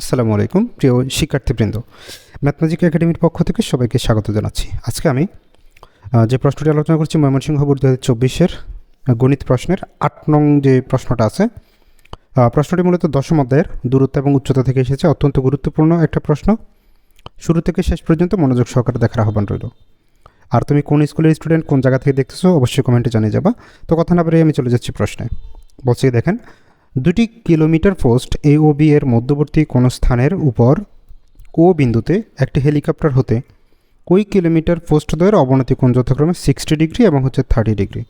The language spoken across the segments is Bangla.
আসসালামু আলাইকুম, প্রিয় শিক্ষার্থীবৃন্দ। ম্যাথমেটিক একাডেমির পক্ষ থেকে সবাইকে স্বাগত জানাচ্ছি। আজকে আমি যে প্রশ্নটি আলোচনা করছি ময়মনসিংহ বোর্ড দু হাজার চব্বিশের গণিত প্রশ্নের আট নং যে প্রশ্নটা আছে প্রশ্নটি মূলত দশম অধ্যায়ের দূরত্ব এবং উচ্চতা থেকে এসেছে, অত্যন্ত গুরুত্বপূর্ণ একটা প্রশ্ন। শুরু থেকে শেষ পর্যন্ত মনোযোগ সহকারে দেখার আহ্বান রইল। আর তুমি কোন স্কুলের স্টুডেন্ট কোন জায়গা থেকে দেখতেছো, অবশ্যই কমেন্টে জানিয়ে যাবা। তো কথা না বেরিয়ে আমি চলে যাচ্ছি প্রশ্নে। বলছি, দেখেন দুটি kilometre post A O B এর মধ্যবর্তী কোনো স্থানের উপর ও বিন্দুতে একটি হেলিকপ্টার হতে কুড়ি কিলোমিটার পোস্ট দ্বয়ের অবনতি কোণ যথাক্রমে সিক্সটি ডিগ্রি এবং হচ্ছে থার্টি ডিগ্রি।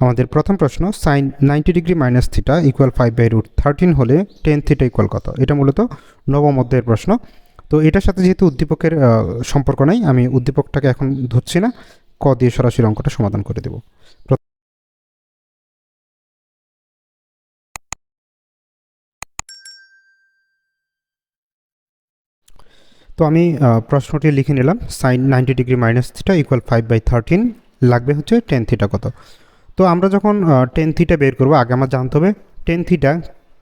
আমাদের প্রথম প্রশ্ন sine ninety degree minus theta equal five by root thirteen হলে টেন থিটা ইকুয়াল কত? এটা মূলত নবম অধ্যায়ের প্রশ্ন। তো এটার সাথে যেহেতু উদ্দীপকের সম্পর্ক নাই, আমি উদ্দীপকটাকে এখন ধরছি না, ক দিয়ে সরাসরি অঙ্কটা সমাধান করে দেব। তো আমি প্রশ্নটি লিখে নিলাম। Sine ninety degree minus theta equal five by thirteen লাগবে হচ্ছে টেন থিটা কত? তো আমরা যখন টেন থিটা বের করব, আগে আমার জানতে হবে টেন থিটা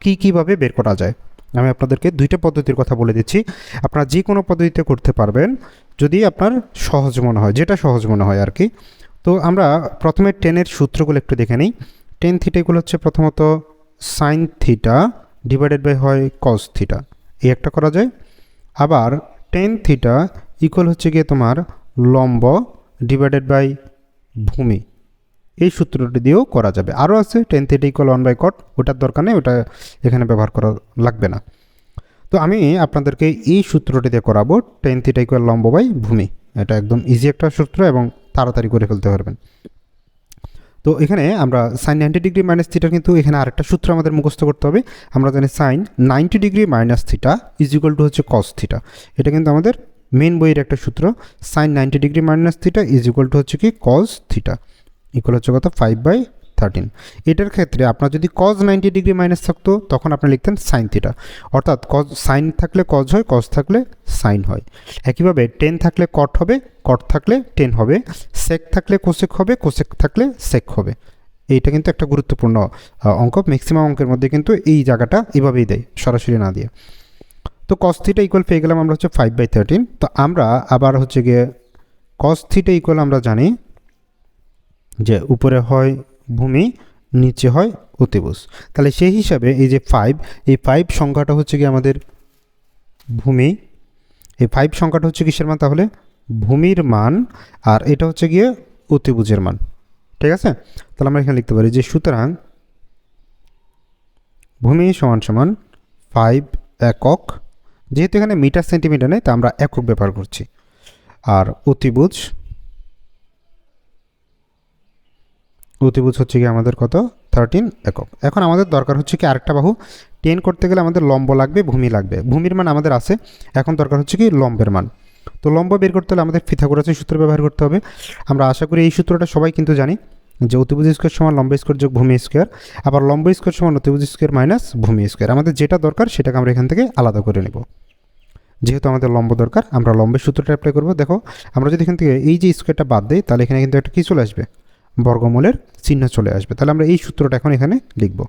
কী কীভাবে বের করা যায়। আমি আপনাদেরকে দুইটা পদ্ধতির কথা বলে দিচ্ছি। আপনারা যে কোনো পদ্ধতিতে করতে পারবেন, যদি আপনার সহজ মনে হয়, যেটা সহজ মনে হয় আর কি। তো আমরা প্রথমে টেনের সূত্রগুলো একটু দেখে নিই। টেন থিটাগুলো হচ্ছে প্রথমত সাইন থিটা ডিভাইডেড বাই হয় কস থিটা এই একটা করা যায়। আবার টেন থিটা ইকুয়াল হচ্ছে গিয়ে তোমার লম্ব ডিভাইডেড বাই ভূমি। এই সূত্রটি দিয়েও করা যাবে। আরও আছে tan theta equal one by cot ওটার দরকার নেই, ওটা এখানে ব্যবহার করা লাগবে না। তো আমি আপনাদেরকে এই সূত্রটি দিয়ে করাবো টেন থিটা ইকুয়াল লম্ব বাই ভূমি। এটা একদম ইজি একটা সূত্র এবং তাড়াতাড়ি করে ফেলতে পারবেন। তো এখানে আমরা সাইন নাইনটি ডিগ্রি মাইনাস থিটার কিন্তু এখানে আরেকটা সূত্র আমাদের মুখস্থ করতে হবে। আমরা জানি sine ninety degree minus theta is equal to হচ্ছে কস থিটা এটা কিন্তু আমাদের মেন বইয়ের একটা সূত্র। Sine ninety degree minus theta is equal to হচ্ছে কি কস থিটা ইকুয়াল হচ্ছে কত? ফাইভ বাই থার্টিন এটার ক্ষেত্রে আপনার যদি কজ নাইনটি ডিগ্রি মাইনাস থাকতো, তখন আপনি লিখতেন সাইন থিটা অর্থাৎ কজ সাইন থাকলে কজ হয় কজ থাকলে সাইন হয়। একইভাবে টেন থাকলে কট হবে কট থাকলে টেন হবে। সেক থাকলে কোসেক হবে কোসেক থাকলে সেক হবে। এইটা কিন্তু একটা গুরুত্বপূর্ণ অঙ্ক। ম্যাক্সিমাম অঙ্কের মধ্যে কিন্তু এই জায়গাটা এভাবেই দেয়, সরাসরি না দিয়ে। তো কস থিটা ইকুয়াল পেয়ে গেলাম আমরা হচ্ছে ফাইভ বাই থার্টিন তো আমরা আবার হচ্ছে গিয়ে কস থিটা ইকুয়াল আমরা জানি যে উপরে হয় ভূমি নিচে হয় অতিভুজ। তাহলে সেই হিসাবে এই যে ফাইভ এই ফাইভ সংখ্যাটা হচ্ছে কি আমাদের ভূমি। এই ফাইভ সংখ্যাটা হচ্ছে কিসের মান? তাহলে ভূমির মান, আর এটা হচ্ছে গিয়ে অতিভুজের মান। ঠিক আছে? তাহলে আমরা এখানে লিখতে পারি যে সুতরাং ভূমি সমান সমান ফাইভ একক, যেহেতু এখানে মিটার সেন্টিমিটার নেই, তা আমরা একক ব্যবহার করছি। আর অতিভুজ অতিভুজ হচ্ছে কি আমাদের কত? থার্টিন একক। এখন আমাদের দরকার হচ্ছে কি আরেকটা বাহু। টেন করতে গেলে আমাদের লম্ব লাগবে, ভূমি লাগবে। ভূমির মান আমাদের আছে। এখন দরকার হচ্ছে কি লম্বের মান। তো লম্ব বের করতে হলে আমাদের ফিথাগোরাসের সূত্র ব্যবহার করতে হবে। আমরা আশা করি এই সূত্রটা সবাই কিন্তু জানি যে অতিভুজ স্কোয়ার সমান লম্ব স্কোয়ার যোগ ভূমি স্কোয়ার। আবার লম্ব স্কোয়ার সমান অতিভুজ স্কোয়ার মাইনাস ভূমি স্কোয়ার। আমাদের যেটা দরকার সেটাকে আমরা এখান থেকে আলাদা করে নেব। যেহেতু আমাদের লম্ব দরকার, আমরা লম্বের সূত্রটা অ্যাপ্লাই করব। দেখো, আমরা যদি এখান থেকে এই যে স্কোয়ারটা বাদ দিই, তাহলে এখানে কিন্তু একটা কী চলে আসবে? বর্গমূলের চিহ্ন চলে আসবে। তাহলে আমরা এই সূত্রটা এখন এখানে লিখব।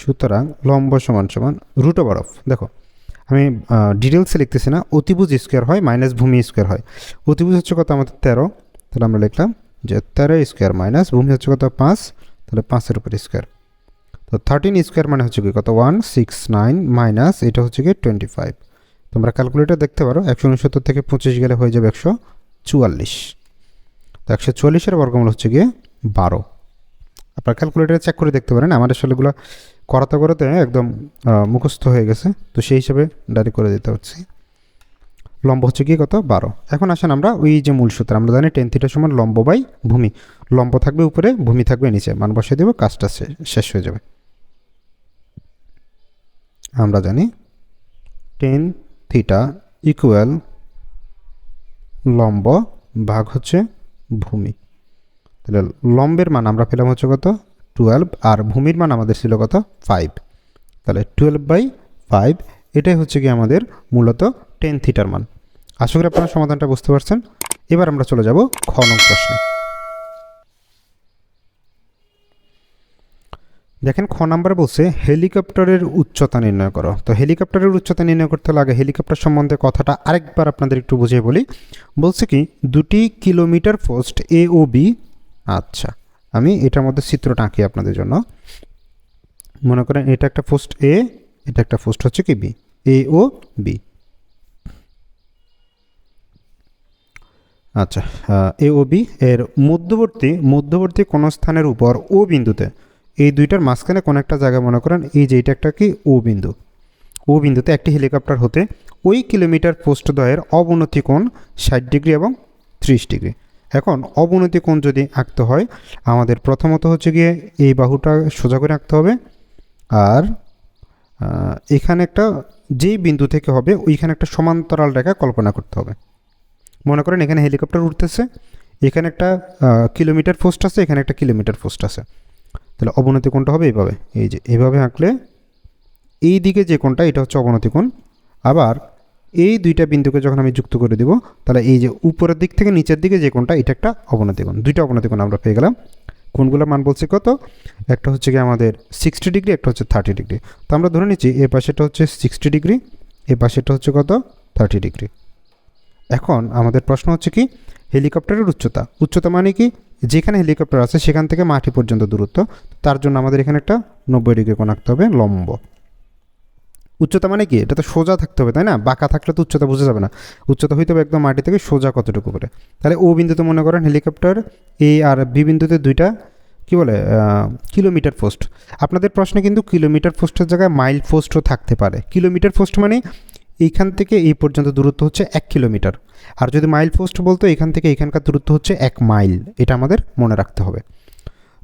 সুতরাং লম্ব সমান সমান রুট ওভার অফ দেখো, আমি ডিটেলসে লিখতেছি না, অতিভুজ স্কোয়ার হয় মাইনাস ভূমি স্কোয়ার হয়। অতিভুজ হচ্ছে কত আমাদের? তেরো। তাহলে আমরা লিখলাম যে তেরো স্কোয়ার মাইনাস ভূমি হচ্ছে কত? পাঁচ। তাহলে পাঁচের উপর স্কোয়ার তো থার্টিন স্কোয়ার মানে হচ্ছে কি কত? ওয়ান সিক্স নাইন মাইনাস এটা হচ্ছে কি টোয়েন্টি ফাইভ তোমরা ক্যালকুলেটর দেখতে পারো, একশো উনসত্তর থেকে পঁচিশ গেলে হয়ে যাবে একশো চুয়াল্লিশ। একশো চুয়াল্লিশের বর্গমূল হচ্ছে গিয়ে বারো। আপনার ক্যালকুলেটারে চেক করে দেখতে পারেন আমার আসলে এগুলো করাতে করাতে একদম মুখস্থ হয়ে গেছে। তো সেই হিসাবে ডাইরেক্ট করে দিতে হচ্ছে। লম্ব হচ্ছে কি কত? বারো। এখন আসেন আমরা ওই যে মূল সূত্র, আমরা জানি টেন থিটার সমান লম্ব বাই ভূমি। লম্ব থাকবে উপরে, ভূমি থাকবে নিচে। মান বসিয়ে দেবো, কাজটা শেষ হয়ে যাবে। আমরা জানি টেন থিটা ইকুয়াল লম্ব ভাগ হচ্ছে ভূমি। তাহলে লম্বের মান আমরা পেলাম হচ্ছে কত? টুয়েলভ আর ভূমির মান আমাদের ছিল কত? ফাইভ তাহলে টুয়েলভ বাই ফাইভ এটাই হচ্ছে কি আমাদের মূলত টেন থিটার মান। আশা করি আপনারা সমাধানটা বুঝতে পারছেন। এবার আমরা চলে যাব খ নং প্রশ্নে। দেখেন খ নাম্বার বলছে, হেলিকপ্টারের উচ্চতা নির্ণয় করো। তো হেলিকপ্টারের উচ্চতা নির্ণয় করতে হলে আগে হেলিকপ্টার সম্বন্ধে কথাটা আরেকবার আপনাদের একটু বুঝিয়ে বলি। বলছে কি, দুটি kilometre post A O B আচ্ছা আমি এটার মধ্যে চিত্রটা আঁকি আপনাদের জন্য। মনে করেন এটা একটা পোস্ট এ এটা একটা পোস্ট হচ্ছে কি বি এ ও বি আচ্ছা এ ও বি এর মধ্যবর্তী মধ্যবর্তী কোনো স্থানের উপর ও বিন্দুতে এই দুইটার মাঝখানে কোনো একটা জায়গা মনে করেন, এই যে এটা একটা কি, ও বিন্দু। ও বিন্দুতে একটি হেলিকপ্টার হতে ওই কিলোমিটার পোস্টদ্বয়ের অবনতি কোণ ষাট ডিগ্রি এবং ত্রিশ ডিগ্রি। এখন অবনতি কোণ যদি আঁকতে হয়, আমাদের প্রথমত হচ্ছে গিয়ে এই বাহুটা সোজা করে আঁকতে হবে। আর এখানে একটা যেই বিন্দু থেকে হবে, ওইখানে একটা সমান্তরাল রেখা কল্পনা করতে হবে। মনে করেন এখানে হেলিকপ্টার উঠতেছে, এখানে একটা কিলোমিটার পোস্ট আছে, এখানে একটা কিলোমিটার পোস্ট আছে। তাহলে অবনতি কোণটা হবে এইভাবে। এই যে এইভাবে আঁকলে এই দিকে যে কোণটা, এটা হচ্ছে অবনতি কোণ। আবার এই দুইটা বিন্দুকে যখন আমি যুক্ত করে দিব, তাহলে এই যে উপরের দিক থেকে নিচের দিকে যে কোণটা, এটা একটা অবনতি কোণ। দুইটা অবনতি কোণ আমরা পেয়ে গেলাম। কোনগুলো মান বলছে কত? একটা হচ্ছে কি আমাদের সিক্সটি ডিগ্রি একটা হচ্ছে থার্টি ডিগ্রি তো আমরা ধরে নিচ্ছি এ পাশেটা হচ্ছে সিক্সটি ডিগ্রি এ পাশেটা হচ্ছে কত? থার্টি ডিগ্রি এখন আমাদের প্রশ্ন হচ্ছে কি? হেলিকপ্টারের উচ্চতা। উচ্চতা মানে কি? যেখানে হেলিকপ্টার আছে, সেখান থেকে মাটি পর্যন্ত দূরত্ব। তার জন্য আমাদের এখানে একটা নব্বই ডিগ্রি কোণ আঁকতে হবে লম্ব। উচ্চতা মানে কি? এটা তো সোজা থাকতে হবে, তাই না? বাঁকা থাকলে তো উচ্চতা বোঝা যাবে না। উচ্চতা হইতে হবে একদম মাটি থেকে সোজা কতটুকু করে তাহলে ও বিন্দুতে মনে করেন হেলিকপ্টার এ আর বি বিন্দুতে দুইটা, কি বলে কিলোমিটার পোস্ট আপনাদের প্রশ্নে কিন্তু কিলোমিটার পোস্টের জায়গায় মাইল পোস্টও থাকতে পারে। কিলোমিটার পোস্ট মানে এইখান থেকে এই পর্যন্ত দূরত্ব হচ্ছে এক কিলোমিটার। আর যদি মাইল পোস্ট বলতো এখান থেকে এখানকার দূরত্ব হচ্ছে এক মাইল, এটা আমাদের মনে রাখতে হবে।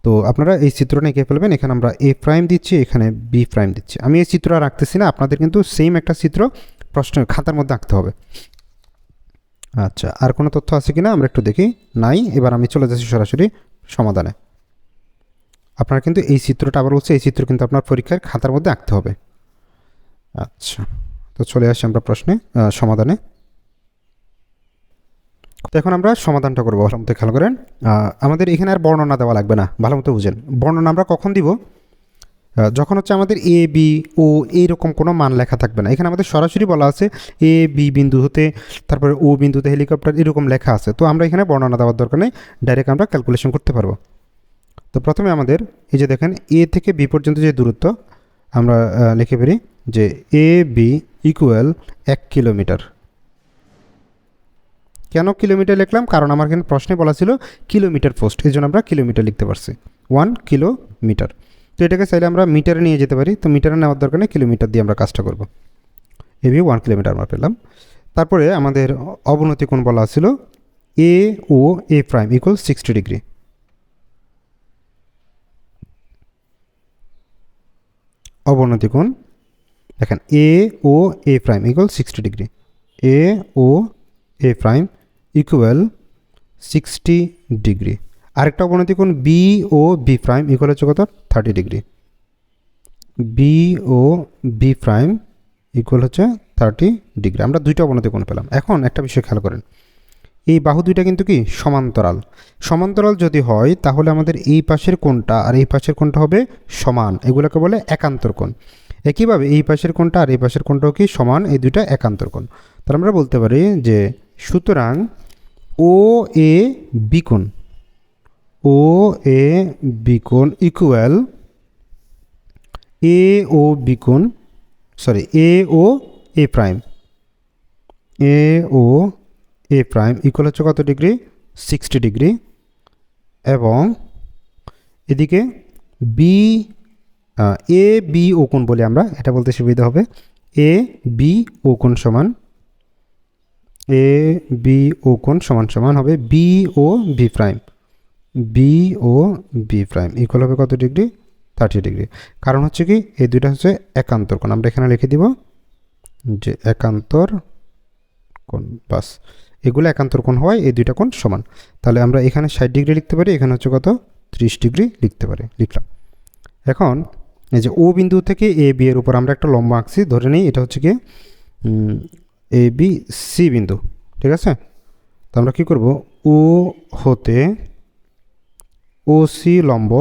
তো আপনারা এই চিত্রটা এঁকে ফেলবেন এখানে আমরা এ প্রাইম দিচ্ছি, এখানে বি প্রাইম দিচ্ছি। আমি এই চিত্র আর রাখতেছি না, আপনাদের কিন্তু সেম একটা চিত্র প্রশ্ন খাতার মধ্যে আঁকতে হবে। আচ্ছা আর কোনো তথ্য আছে কি না আমরা একটু দেখি। নাই, এবার আমি চলে যাচ্ছি সরাসরি সমাধানে। আপনার কিন্তু এই চিত্রটা আবার বলছে, এই চিত্র কিন্তু আপনার পরীক্ষার খাতার মধ্যে আঁকতে হবে। আচ্ছা। তো চলে আসি আমরা প্রশ্নে সমাধানে। তো এখন আমরা সমাধানটা করব, ভালো মতো খেয়াল করেন। আমাদের এখানে আর বর্ণনা দেওয়া লাগবে না, ভালো মতো বুঝেন। বর্ণনা আমরা কখন দিব? যখন হচ্ছে আমাদের এ বি ও এইরকম কোনো মান লেখা থাকবে না। এখানে আমাদের সরাসরি বলা আছে এ বি বিন্দু হতে, তারপরে ও বিন্দুতে হেলিকপ্টার এরকম লেখা আছে। তো আমরা এখানে বর্ণনা দেওয়ার দরকার নেই ডাইরেক্ট আমরা ক্যালকুলেশন করতে পারব। তো প্রথমে আমাদের এই যে দেখেন এ থেকে বি পর্যন্ত যে দূরত্ব আমরা লিখে পারি যে এ বি ইকুয়াল এক কিলোমিটার। কেন কিলোমিটার লিখলাম? কারণ আমার এখানে প্রশ্নে বলা ছিল কিলোমিটার পোস্ট, এই জন্য আমরা কিলোমিটার লিখতে পারছি। ওয়ান কিলোমিটার তো এটাকে চাইলে আমরা মিটারে নিয়ে যেতে পারি। তো মিটারে নেওয়ার দরকার নেই, কিলোমিটার দিয়ে আমরা কাজটা করব। এ এবি ওয়ান কিলোমিটার আমরা পেলাম। তারপরে আমাদের অবনতি কোণ বলা ছিল A O A prime equal sixty degree অবনতি কোণ? দেখেন A O A prime equal sixty degree A O A prime equal sixty degree আরেকটা অবনতি কোণ B O B prime equal হচ্ছে কত? Thirty degree B O B prime equal হচ্ছে থার্টি ডিগ্রি আমরা দুইটা অবনতি কোণ পেলাম। এখন একটা বিষয় খেয়াল করেন। এই বাহু দুইটা কিন্তু কি? সমান্তরাল। সমান্তরাল যদি হয়, তাহলে আমাদের এই পাশের কোণটা আর এই পাশের কোণটা হবে সমান। এগুলোকে বলে একান্তর কোণ। একইভাবে এই পাশের কোণটা আর এই পাশের কোণটাও কি সমান? এই দুইটা একান্তর কোণ। তাহলে আমরা বলতে পারি যে, সুতরাং ও এ বিকোণ ও এ বিকোণ equal A O বিকোণ sorry A O A prime. A O A prime equal হচ্ছে কত ডিগ্রি সিক্সটি ডিগ্রি এবং এদিকে বি এ বি ও কোণ বলি আমরা, এটা বলতে সুবিধা হবে। এ বি ও কোণ সমান এ বি ও কোণ সমান সমান হবে B O B prime B O B prime equal হবে কত ডিগ্রি থার্টি ডিগ্রি কারণ হচ্ছে কি, এই দুইটা হচ্ছে একান্তর কোণ। আমরা এখানে লিখে দিব যে একান্তর কোণ বাস এগুলো একান্তর কোণ হওয়ায় এই দুইটা কোণ সমান। তাহলে আমরা এখানে ষাট ডিগ্রি লিখতে পারি, এখানে হচ্ছে কত? ত্রিশ ডিগ্রি লিখতে পারি, লিখলাম। এখন এই যে ও বিন্দু থেকে এ বি এর উপর আমরা একটা লম্বা আঁকছি, ধরে নিই, এটা হচ্ছে কি? এ বি সি বিন্দু, ঠিক আছে? তো আমরা কী করব? ও হতে ও সি লম্ব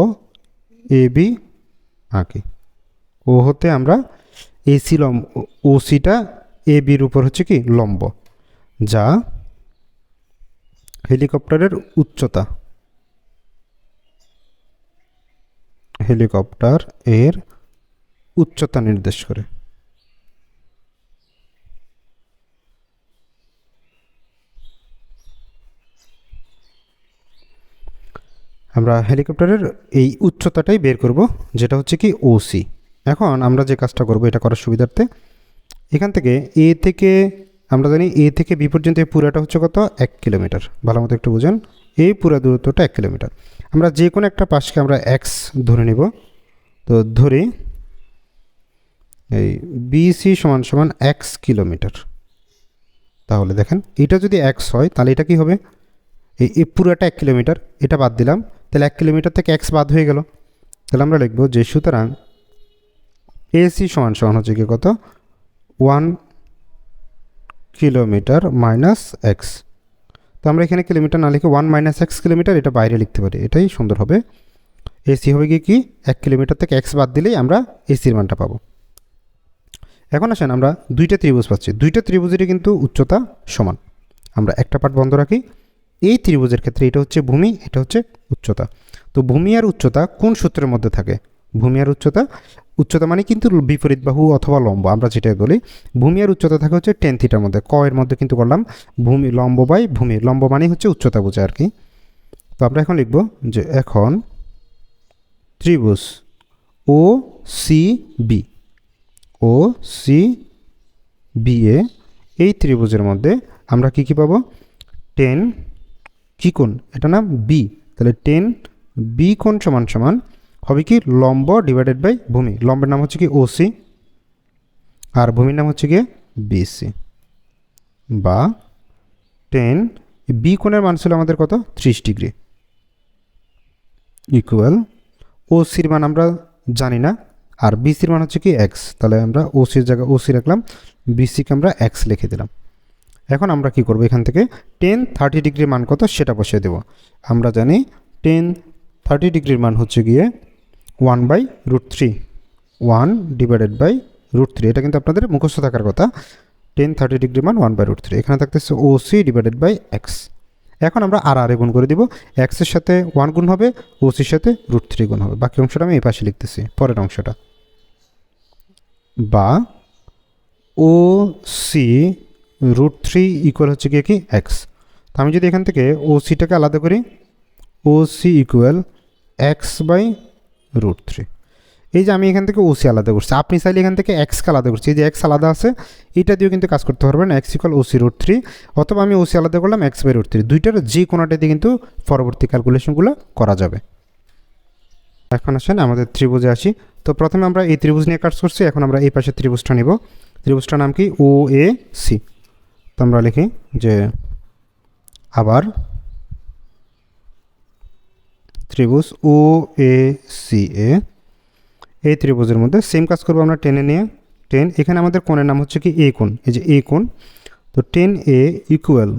এ বি আঁকি। ও হতে আমরা এসি লম্ব, ও সিটা এ বির উপর হচ্ছে কি? লম্ব। যা হেলিকপ্টারের উচ্চতা। হেলিকপ্টার এর উচ্চতা নির্দেশ করে। আমরা হেলিকপ্টারের এই উচ্চতাটাই বের করব, যেটা হচ্ছে কি ওসি এখন আমরা যে কাজটা করব এটা করার সুবিধার্থে, এখান থেকে এ থেকে আমরা জানি এ থেকে বি পর্যন্ত এই পুরাটা হচ্ছে কত? এক কিলোমিটার। ভালো মতো একটু বুঝুন। এই পুরা দূরত্বটা এক কিলোমিটার। আমরা যে কোনো একটা পাশকে আমরা এক্স ধরে নিব। তো ধরি এই বিসি সমান সমান এক্স কিলোমিটার। তাহলে দেখেন, এটা যদি এক্স হয়, তাহলে এটা কি হবে? এই এই পুরোটা এক কিলোমিটার, এটা বাদ দিলাম। তাহলে এক কিলোমিটার থেকে এক্স বাদ হয়ে গেল। তাহলে আমরা লিখব যে সুতরাং এসি সমান সমান হচ্ছে কি কত? ওয়ান কিলোমিটার মাইনাস এক্স তো আমরা এখানে কিলোমিটার না লিখে ওয়ান মাইনাস এক্স কিলোমিটার এটা বাইরে লিখতে পারি, এটাই সুন্দর হবে। এসি হবে গিয়ে কি? এক কিলোমিটার থেকে এক্স বাদ দিলেই আমরা এসির মানটা পাবো। এখন আসেন আমরা দুইটা ত্রিভুজ পাচ্ছি। দুইটা ত্রিভুজেরই কিন্তু উচ্চতা সমান। আমরা একটা পার্ট বন্ধ রাখি। এই ত্রিভুজের ক্ষেত্রে এটা হচ্ছে ভূমি, এটা হচ্ছে উচ্চতা। তো ভূমি আর উচ্চতা কোন সূত্রের মধ্যে থাকে? ভূমি আর উচ্চতা উচ্চতা মানে কিন্তু বিপরীত বাহু অথবা লম্ব। আমরা যেটা বলি, ভূমি আর উচ্চতা থাকে হচ্ছে টেন থিটার মধ্যে। ক এর মধ্যে কিন্তু করলাম ভূমি লম্ব বাই ভূমি। লম্ব মানে হচ্ছে উচ্চতা বোঝায় আর কি। তো আমরা এখন লিখব যে এখন ত্রিভুজ O C B O C B এ এই ত্রিভুজের মধ্যে আমরা কি কি পাবো? টেন কি কোণ? এটা নাম বি তাহলে টেন বি কোণ সমান সমান হবে কি? লম্ব ডিভাইডেড বাই ভূমি। লম্বের নাম হচ্ছে কি? ওসি আর ভূমির নাম হচ্ছে কি বিসি বা টেন বি কোণের মান ছিল আমাদের কত? ত্রিশ ডিগ্রি। ইকুয়াল ওসির মান আমরা জানি না। আর বিসির মান হচ্ছে কি? এক্স তাহলে আমরা ওসির জায়গায় ওসি রাখলাম। বিসিকে আমরা এক্স লিখে দিলাম। এখন আমরা কি করব? এখান থেকে টেন থার্টি ডিগ্রির মান কত? সেটা বসিয়ে দেব। আমরা জানি টেন থার্টি ডিগ্রির মান হচ্ছে গিয়ে one by root three, one divided by root three. এটা কিন্তু আপনাদের মুখস্থ থাকার কথা। টেন থার্টি ডিগ্রি মান ওয়ান বাই রুট থ্রি। এখানে থাকতেছে O C divided by x. এখন আমরা আর আর গুণ করে দিব। এক্সের সাথে ওয়ান গুণ হবে, ও সির সাথে রুট থ্রি গুণ হবে। বাকি অংশটা আমি এই পাশে লিখতেছি, পরের অংশটা। বা O C root three equal হচ্ছে গিয়ে কি? এক্স। তো আমি যদি এখান থেকে ও সিটাকে আলাদা করি, O C equal x by root three এই যে আমি এখান থেকে ওসি আলাদা করছি। আপনি চাইলে এখান থেকে এক্সকে আলাদা করছি এই যে এক্স আলাদা আছে, এটা দিয়েও কিন্তু কাজ করতে পারবেন। X equal OC root three অথবা আমি ওসি আলাদা করলাম এক্স বাই রুট থ্রি দুইটার যে কোনোটা দিয়ে কিন্তু পরবর্তী ক্যালকুলেশনগুলো করা যাবে। এখন আসেন, আমাদের ত্রিভুজে আসি। তো প্রথমে আমরা এই ত্রিভুজ নিয়ে কাজ করছি। এখন আমরা এই পাশে ত্রিভুজটা নিব। ত্রিভুজটার নাম কি? ও এ সি তো আমরা লিখি যে, আবার ত্রিভুজ ও, এ, সি, এ। এই ত্রিভুজের মধ্যে সেম কাজ করব আমরা টেনে নিয়ে। টেন, এখানে আমাদের কোণের নাম হচ্ছে কি, এ কোণ। এই যে এ কোণ, তো টেন এ ইকুয়াল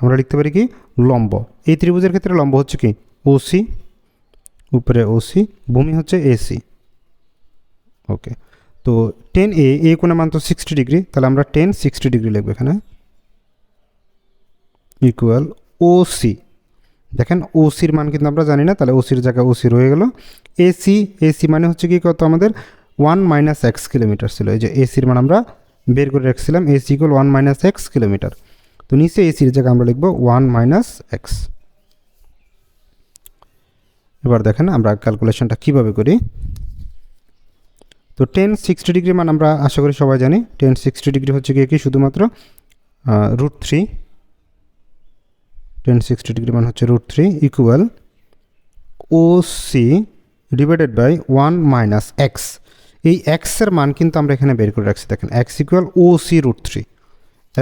আমরা লিখতে পারি কি, লম্ব। এই ত্রিভুজের ক্ষেত্রে লম্ব হচ্ছে কি ওসি উপরে ওসি ভূমি হচ্ছে এসি ওকে তো টেন এ এ কোণের মান তো সিক্সটি ডিগ্রি তাহলে আমরা টেন সিক্সটি ডিগ্রি লিখব এখানে। ইকুয়াল ওসি দেখেন ওসির মান কিন্তু আমরা জানি না, তাহলে ওসির জায়গায় ওসি রয়ে গেল। এসি এসি মানে হচ্ছে কি কত আমাদের? ওয়ান মাইনাস এক্স কিলোমিটার ছিল। এই যে এসির মান আমরা বের করে রাখছিলাম, AC equal one minus x kilometre. তো নিচে এসির জায়গায় আমরা লিখব ওয়ান মাইনাস এক্স। এবার দেখেন আমরা ক্যালকুলেশনটা কীভাবে করি। তো টেন সিক্সটি ডিগ্রি মান আমরা আশা করি সবাই জানি। টেন সিক্সটি ডিগ্রি হচ্ছে কি? শুধুমাত্র root three. Tan sixty degree মান হচ্ছে root three equal O C divided by one minus x এই এক্সের মান কিন্তু আমরা এখানে বের করে রাখছি, দেখেন x equal O C root three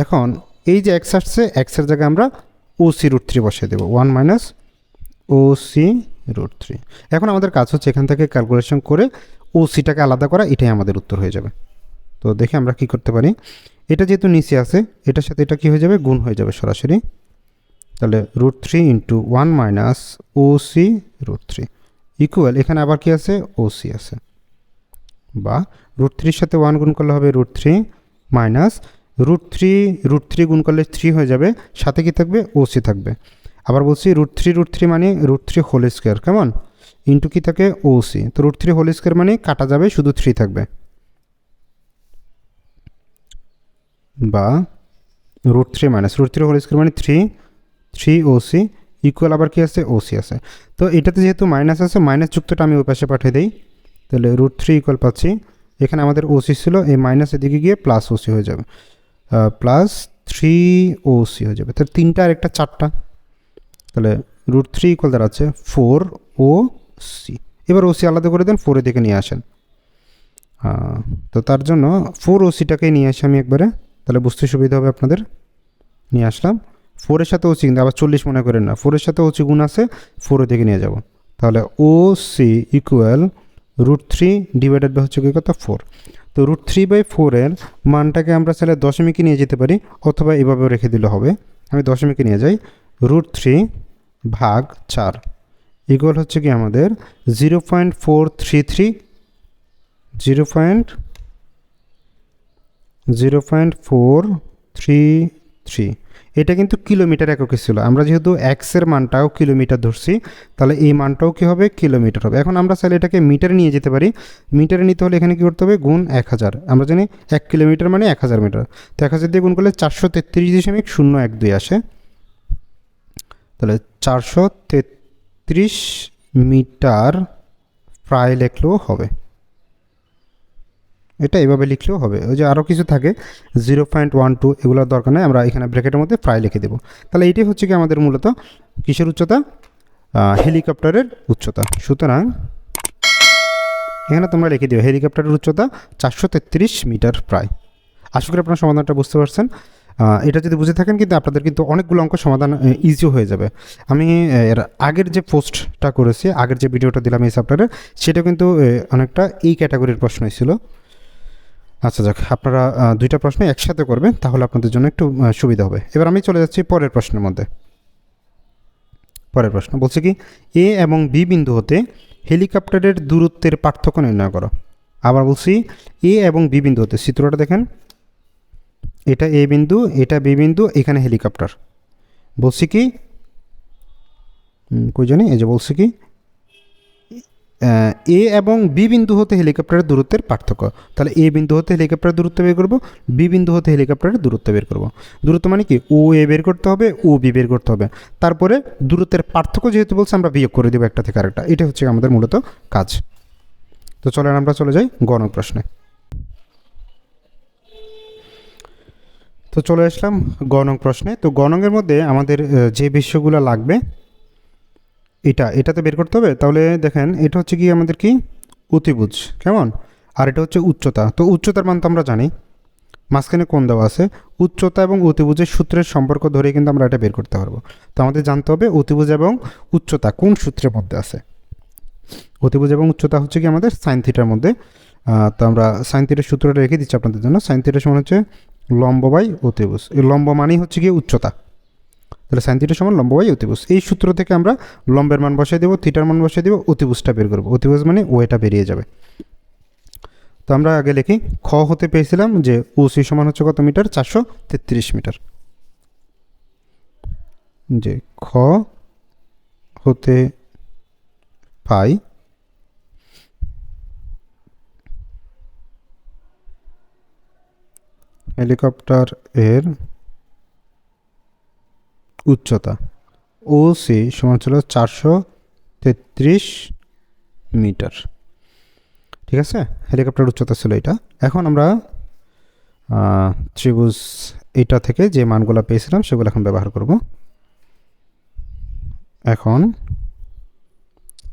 এখন এই যে এক্স আসছে এক্সের জায়গায় আমরা ও সি রুট থ্রি বসিয়ে দেবো one minus O C root three এখন আমাদের কাজ হচ্ছে এখান থেকে ক্যালকুলেশন করে ও সিটাকে আলাদা করা, এটাই আমাদের উত্তর হয়ে যাবে। তো দেখে আমরা কি করতে পারি। এটা যেহেতু নিচে আছে, এটার সাথে এটা কি হয়ে যাবে? গুণ হয়ে যাবে সরাসরি। তাহলে root three into one minus O C root three equal এখানে আবার কি আছে ও সি আছে বা রুট থ্রির সাথে ওয়ান গুণ করলে হবে root three minus root three root three গুণ করলে থ্রি হয়ে যাবে সাথে কি থাকবে ওসি থাকবে আবার বলছি রুট থ্রি রুট থ্রি মানে রুট থ্রি হোল স্কোয়ার কেমন ইন্টু কি থাকে ওসি তো রুট থ্রি হোল স্কোয়ার মানে কাটা যাবে শুধু থ্রি থাকবে বা root three minus root three whole square মানে থ্রি থ্রি ওসি ইকুয়াল আবার কি আছে? ওসি আছে। তো এটাতে যেহেতু মাইনাস আছে মাইনাস যুক্তটা আমি ওই পাশে পাঠিয়ে দিই। তাহলে রুট থ্রি ইকুয়াল পাচ্ছি। এখানে আমাদের ওসি ছিল, এই মাইনাসের দিকে গিয়ে প্লাস ওসি হয়ে যাবে। প্লাস থ্রি ওসি হয়ে যাবে। তাহলে তিনটা আর একটা চারটা। তাহলে রুট থ্রি ইকুয়াল দাঁড়াচ্ছে ফোর ও সি এবার ওসি আলাদা করে দেন ফোরের দিকে নিয়ে আসেন। তো তার জন্য ফোর ও ওসিটাকে নিয়ে আসি আমি একবারে। তাহলে বুঝতে সুবিধা হবে আপনাদের। নিয়ে আসলাম। ফোরের সাথে ওসি কিন্তু আবার চল্লিশ মনে করেন না। ফোরের সাথে ওসি গুণ আছে ফোরের দিকে নিয়ে যাব। তাহলে O C equal root three divided by হচ্ছে কি কত? ফোর তো রুট থ্রি বাই ফোরের মানটাকে আমরা চাইলে দশমিকে নিয়ে যেতে পারি, অথবা এভাবেও রেখে দিলে হবে। আমি দশমিকে নিয়ে যাই। রুট থ্রি ভাগ চার ইকুয়াল হচ্ছে কি আমাদের zero point four three three zero point zero point four three three এটা কিন্তু কিলোমিটার এককে ছিল। আমরা যেহেতু এক্সের মানটাও কিলোমিটার ধরছি, তাহলে এই মানটাও কী হবে? কিলোমিটার হবে। এখন আমরা চাইলে এটাকে মিটারে নিয়ে যেতে পারি। মিটারে নিতে হলে এখানে কী করতে হবে? গুণ এক হাজার। আমরা জানি এক কিলোমিটার মানে এক হাজার মিটার। তো এক হাজার দিয়ে গুণ করলে চারশো তেত্রিশ দশমিক শূন্য এক দুই আসে। তাহলে চারশো তেত্রিশ মিটার প্রায় লেখলেও হবে। এটা এভাবে লিখলেও হবে। ওই যে আরও কিছু থাকে, জিরো পয়েন্ট ওয়ান টু এগুলোর দরকার নেই, আমরা এখানে ব্র্যাকেটের মধ্যে প্রায় লিখে দেবো। তাহলে এটাই হচ্ছে কি আমাদের মূলত কিসের উচ্চতা? হেলিকপ্টারের উচ্চতা। সুতরাং এখানে তোমরা লিখে দিও, হেলিকপ্টারের উচ্চতা চারশো তেত্রিশ মিটার প্রায়। আশা করি আপনার সমাধানটা বুঝতে পারছেন। এটা যদি বুঝে থাকেন কিন্তু আপনাদের কিন্তু অনেকগুলো অঙ্ক সমাধান ইজি হয়ে যাবে। আমি এর আগের যে পোস্টটা করেছি, আগের যে ভিডিওটা দিলাম এই চ্যাপ্টারের সেটা কিন্তু অনেকটা এই ক্যাটাগরির প্রশ্ন ছিল। আচ্ছা যাক, আপনারা দুইটা প্রশ্ন একসাথে করবেন, তাহলে আপনাদের জন্য একটু সুবিধা হবে। এবার আমি চলে যাচ্ছি পরের প্রশ্নের মধ্যে। পরের প্রশ্ন বলছে কি, এ এবং বি বিন্দু হতে হেলিকপ্টারের দূরত্বের পার্থক্য নির্ণয় করো। আবার বলছি, এ এবং বি বিন্দু হতে চিত্রটা দেখেন। এটা এ বিন্দু, এটা বি বিন্দু, এখানে হেলিকপ্টার। বলছি কি কই জানি, এই যে বলছি কি এ এবং বি বিন্দু হতে হেলিকপ্টারের দূরত্বের পার্থক্য। তাহলে এ বিন্দু হতে হেলিকপ্টারের দূরত্ব বের করব, বি বিন্দু হতে হেলিকপ্টারের দূরত্ব বের করব। দূরত্ব মানে কি? ও এ বের করতে হবে, ও বি বের করতে হবে। তারপরে দূরত্বের পার্থক্য যেহেতু বলছে, আমরা বিয়োগ করে দেবো একটা থেকে আরেকটা। এটা হচ্ছে আমাদের মূলত কাজ। তো চলেন আমরা চলে যাই গণক প্রশ্নে। তো চলে আসলাম গণক প্রশ্নে। তো গণকের মধ্যে আমাদের যে বিষয়গুলো লাগবে এটা, এটাতে বের করতে হবে। তাহলে দেখেন, এটা হচ্ছে কি আমাদের কি? অতিভুজ। কেমন? আর এটা হচ্ছে উচ্চতা। তো উচ্চতার মান তো আমরা জানি। মাঝখানে কোন দেওয়া আছে। উচ্চতা এবং অতিভুজের সূত্রের সম্পর্ক ধরে কিন্তু আমরা এটা বের করতে পারব। তো আমাদের জানতে হবে অতিভুজ এবং উচ্চতা কোন সূত্রের মধ্যে আছে। অতিভুজ এবং উচ্চতা হচ্ছে কি আমাদের সাইন থিটার মধ্যে। তো আমরা সাইন থিটার সূত্রটা রেখে দিচ্ছি আপনাদের জন্য। সাইন থিটার সমান হচ্ছে লম্ব বাই অতিভুজ। এই লম্ব মানেই হচ্ছে কি উচ্চতা। তাহলে সাইন থিটার সমান লম্ব বাই অতিভুজ। এই সূত্র থেকে আমরা লম্বের মান বসাই দেবো থিটার মান বসাই দেবো, অতিভুজটা বের করব। অতিভুজ মানে ওয়েটা বেরিয়ে যাবে। তো আমরা আগে লিখি, খ হতে পেয়েছিলাম যে ওসি সমান হচ্ছে কত মিটার? চারশো তেত্রিশ মিটার। যে খ হতে পাই হেলিকপ্টার এর উচ্চতা। ও সি সমান ছিল চারশো তেত্রিশ মিটার। ঠিক আছে? হেলিকপ্টার উচ্চতা ছিল এটা। এখন আমরা ত্রিভুজ এটা থেকে যে মানগুলো পেয়েছিলাম সেগুলো এখন ব্যবহার করব। এখন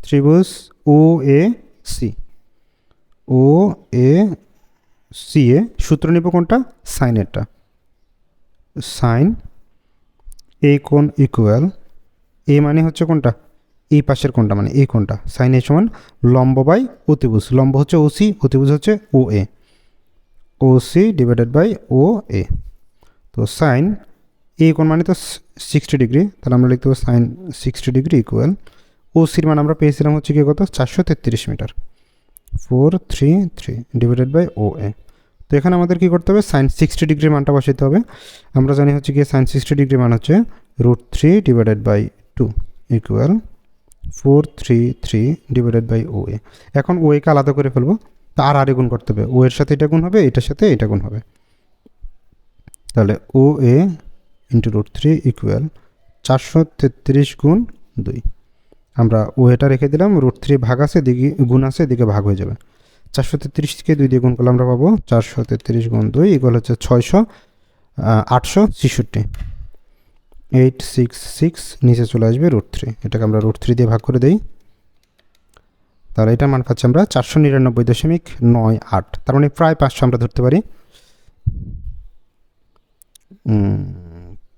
ত্রিভুজ ও A C. O A C এ সূত্র নিব কোনটা? সাইনেরটা সাইন এ কোণ ইকুয়াল এ মানে হচ্ছে কোনটা? এই পাশের কোনটা মানে এই কোনটা? সাইন এ সমান লম্ব বাই অতিভুজ। লম্ব হচ্ছে ও সি অতিভুজ হচ্ছে O A O C divided by O A তো সাইন এ কোণ মানে তো সিক্সটি ডিগ্রি তাহলে আমরা লিখতে পারব sine sixty degree equal O সির মান আমরা পেয়েছিলাম হচ্ছে কি কত? চারশো তেত্রিশ metre four three three divided by O A তো এখানে আমাদের কী করতে হবে? সাইন সিক্সটি ডিগ্রি মানটা বসাইতে হবে। আমরা জানি হচ্ছে গিয়ে সাইন সিক্সটি ডিগ্রি মান হচ্ছে root three divided by two equal four three three divided by O A এখন ও একে আলাদা করে ফেলব। তা আর গুণ করতে হবে। ও এর সাথে এটা গুণ হবে, এটার সাথে এটা গুণ হবে। তাহলে O A into root three equal চারশো তেত্রিশ গুণ দুই। আমরা ও এটা রেখে দিলাম রুট থ্রি ভাগ আছে, দিকে গুণ আছে, এদিকে ভাগ হয়ে যাবে। চারশো তেত্রিশকে দুই দিয়ে গুণ করলে আমরা পাবো চারশো তেত্রিশ গুণ দুই ইকুয়াল হচ্ছে ছয়শো আটশো ছেষট্টি। এইট সিক্স সিক্স নিচে চলে আসবে রুট থ্রি এটাকে আমরা রুট থ্রি দিয়ে ভাগ করে দিই। তাহলে এটা মান পাচ্ছি আমরা চারশো নিরানব্বই দশমিক নয় আট। তার মানে প্রায় পাঁচশো আমরা ধরতে পারি।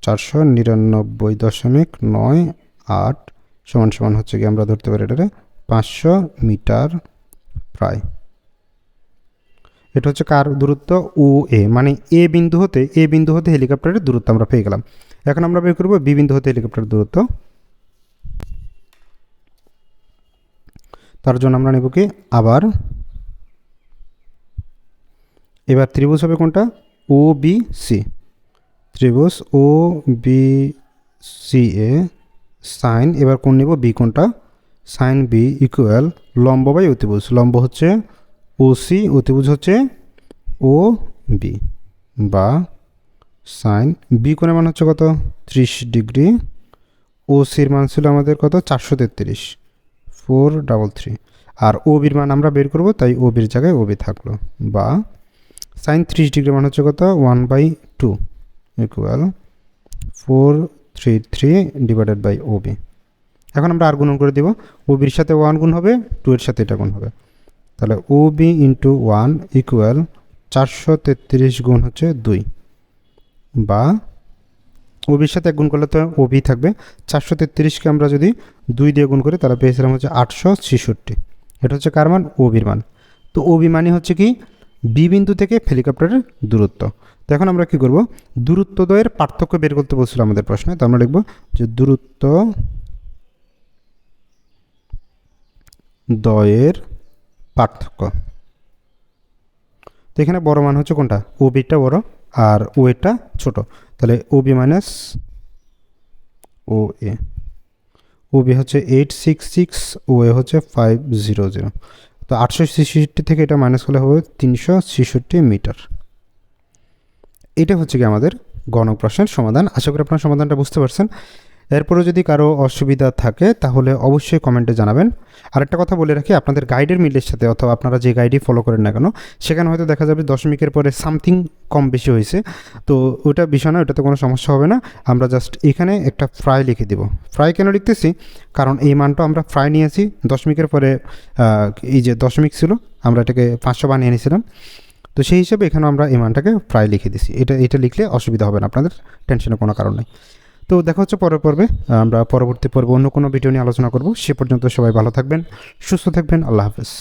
চারশো নিরানব্বই দশমিক নয় আট সমান সমান হচ্ছে কি আমরা ধরতে পারি এটারে পাঁচশো মিটার প্রায়। এটা হচ্ছে কার দূরত্ব? ও, এ। মানে এ বিন্দু হতে, এ বিন্দু হতে হেলিকপ্টারের দূরত্ব আমরা পেয়ে গেলাম। এখন আমরা বের করব বি বিন্দু হতে হেলিকপ্টারের দূরত্ব। তার জন্য আমরা নেব কি? আবার। এবার ত্রিভুজ হবে কোনটা? O, B, C. ত্রিভুজ O, B, C, A. Sine, এবার কোন নেব? বি কোনটা? সাইন, বি ইকুয়াল লম্ব বাই অতিভুজ। লম্ব হচ্ছে ও সি অতিভুজ হচ্ছে ও বি বা সাইন বি কোণের মান হচ্ছে কত? ত্রিশ ডিগ্রি। ও সির মান ছিল আমাদের কত? চারশো তেত্রিশ। Four double three. আর ও বির মান আমরা বের করব, তাই ও বির জায়গায় ও বি থাকল। বা সাইন ত্রিশ ডিগ্রি মান হচ্ছে কত? One by two equal four three three divided by O B. এখন আমরা আর গুণন করে দিব। ও বির সাথে ওয়ান গুণ হবে, টু এর সাথে এটা গুণ হবে। তাহলে O B into one equal চারশো তেত্রিশ গুণ হচ্ছে দুই। বা ওবির সাথে এক গুণ করলে তো ওবি থাকবে। চারশো তেত্রিশকে আমরা যদি দুই দিয়ে গুণ করি, তাহলে পেয়েছিলাম হচ্ছে আটশো ছেষট্টি। এটা হচ্ছে কার মান? ওবির মান। তো ওবি মানে হচ্ছে কি? বি বিন্দু থেকে হেলিকপ্টারের দূরত্ব। তো এখন আমরা কি করব? দূরত্বদ্বয়ের পার্থক্য বের করতে বলছিল আমাদের প্রশ্নে। তো আমরা লিখব যে দূরত্ব দয়ের পার্থক্য। তো এখানে বড় মান হচ্ছে কোনটা? ও বিটা বড় আর ও এটা ছোট। তাহলে O B minus O A O B হচ্ছে eight six six O A হচ্ছে ফাইভ জিরো জিরো তো আটশো ছেষট্টি থেকে এটা মাইনাস করলে হবে তিনশো ছেষট্টি মিটার। এটা হচ্ছে কি আমাদের গণক প্রশ্নের সমাধান। আশা করি আপনার সমাধানটা বুঝতে পারছেন। এরপরেও যদি কারও অসুবিধা থাকে, তাহলে অবশ্যই কমেন্টে জানাবেন। আরেকটা কথা বলে রাখি, আপনাদের গাইডের মিলের সাথে অথবা আপনারা যে গাইডই ফলো করেন না কেন, সেখানে হয়তো দেখা যাবে দশমিকের পরে সামথিং কম বেশি হয়েছে। তো ওটা বিষয় না, ওটাতে কোনো সমস্যা হবে না। আমরা জাস্ট এখানে একটা ফ্রাই লিখে দিব। ফ্রাই কেন লিখতেছি? কারণ এই মানটা আমরা ফ্রাই নিয়েছি, দশমিকের পরে এই যে দশমিক ছিল, আমরা এটাকে পাঁচশো বানিয়ে নিয়েছিলাম। তো সেই হিসাবে এখানে আমরা এই মানটাকে প্রায় লিখে দিছি এটা এটা লিখলে অসুবিধা হবে না, আপনাদের টেনশনের কোনো কারণ নেই। তো দেখা হচ্ছে পরের পর্বে। আমরা পরবর্তী পর্বে অন্য কোনো ভিডিও নিয়ে আলোচনা করব। সে পর্যন্ত সবাই ভালো থাকবেন, সুস্থ থাকবেন, আল্লাহ হাফেজ।